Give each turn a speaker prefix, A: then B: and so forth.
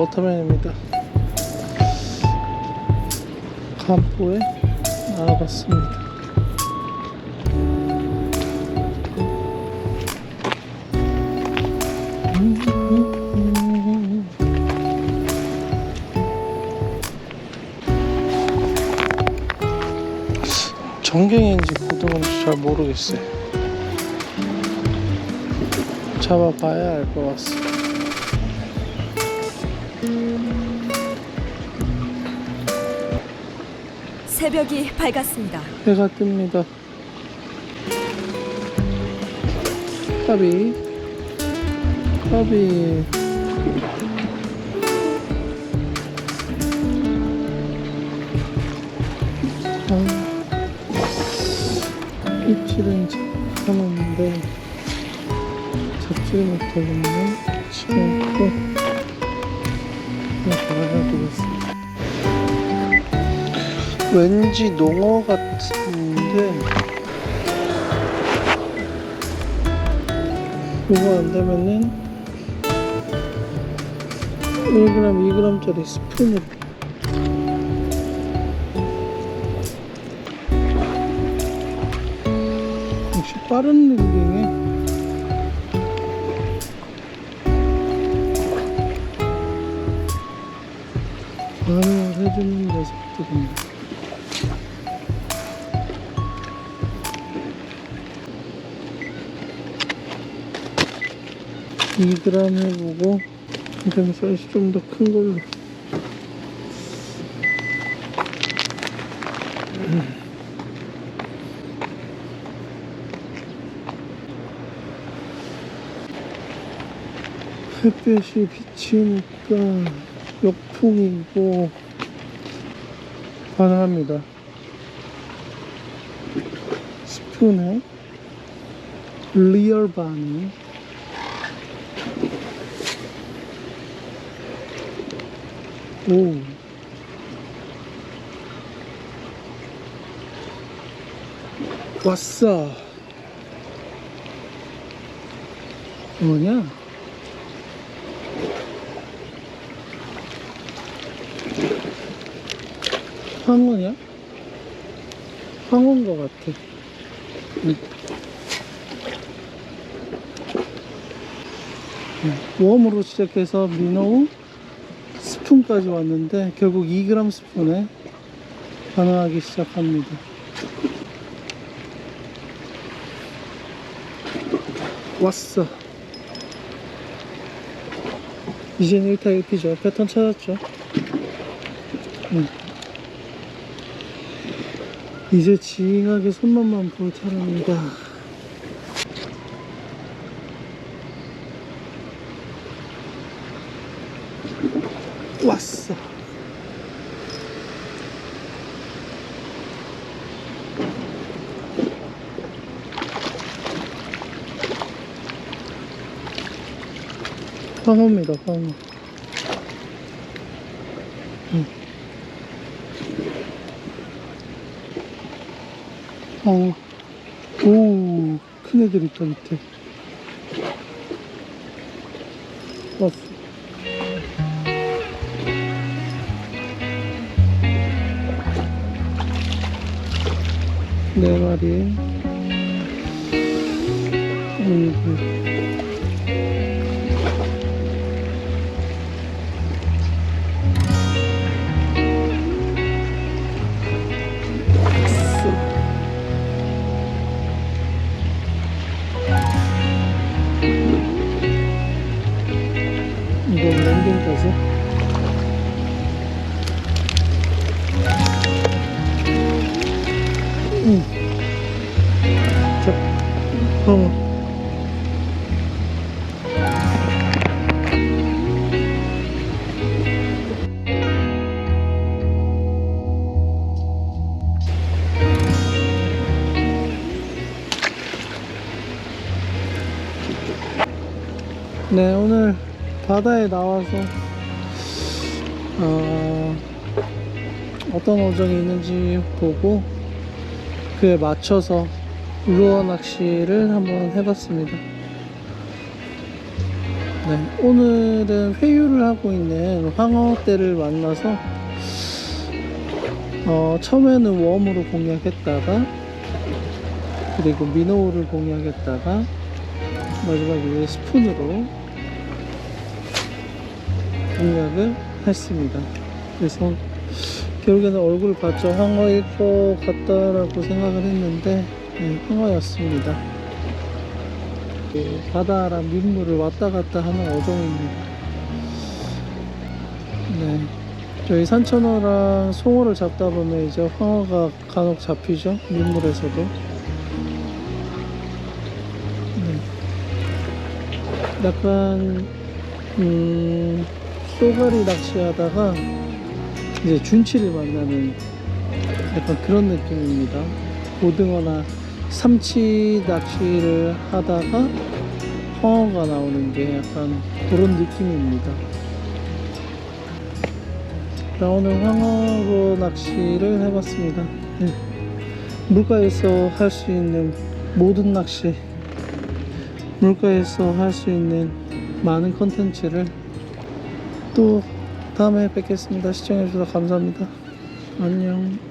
A: 워터맨입니다. 간포에 나와봤습니다. 전갱인지 고등어인지 잘 모르겠어요. 잡아봐야 알 것 같습니다.
B: 새벽이 밝았습니다.
A: 해가 뜹니다. 까비. 까비. 아, 입질은 잡았는데 잡지를 못하겠네. 치고 있 왠지 농어 같은데 이거 안 되면은 1g, 2g짜리 스푼으로 역시 빠른 릴링에 반응을 해주는 녀석들입니다. 2g 해보고 그다음에 사이즈 좀 더 큰 걸로. 햇볕이 비치니까 역풍이고 가능합니다. 스푼에 리얼 바니 오. 왔어. 뭐냐? 황어냐? 황어인 것 같아. 응. 응. 웜으로 시작해서 민어우 스푼까지 왔는데 결국 2g 스푼에 반응하기 시작합니다. 왔어. 이제는 1타 1피죠. 패턴 찾았죠. 응. 이제 징하게 손맛만 볼 차례입니다. 왔어. 황호입니다, 황호. 응. 황호. 오, 큰 애들 있다, 밑에. 왔어. 네 마리. 음, 이거 랜딩 가서 어. 네, 오늘 바다에 나와서 어, 어떤 어종이 있는지 보고 그에 맞춰서 루어 낚시를 한번 해봤습니다. 네, 오늘은 회유를 하고 있는 황어떼를 만나서 어, 처음에는 웜으로 공략했다가 그리고 미노우를 공략했다가 마지막에 스푼으로 공략을 했습니다. 그래서 결국에는 얼굴 봤죠. 황어일 것 같다라고 생각을 했는데 네, 황어였습니다. 그 바다랑 민물을 왔다 갔다 하는 어종입니다. 네. 저희 산천어랑 송어를 잡다 보면 이제 황어가 간혹 잡히죠. 민물에서도. 네. 약간 음, 쏘가리 낚시하다가 이제 준치를 만나는 약간 그런 느낌입니다. 고등어나 삼치 낚시를 하다가 황어가 나오는 게 약간 그런 느낌입니다. 자, 오늘 황어로 낚시를 해봤습니다. 네. 물가에서 할 수 있는 모든 낚시, 물가에서 할 수 있는 많은 컨텐츠를 또 다음에 뵙겠습니다. 시청해주셔서 감사합니다. 안녕.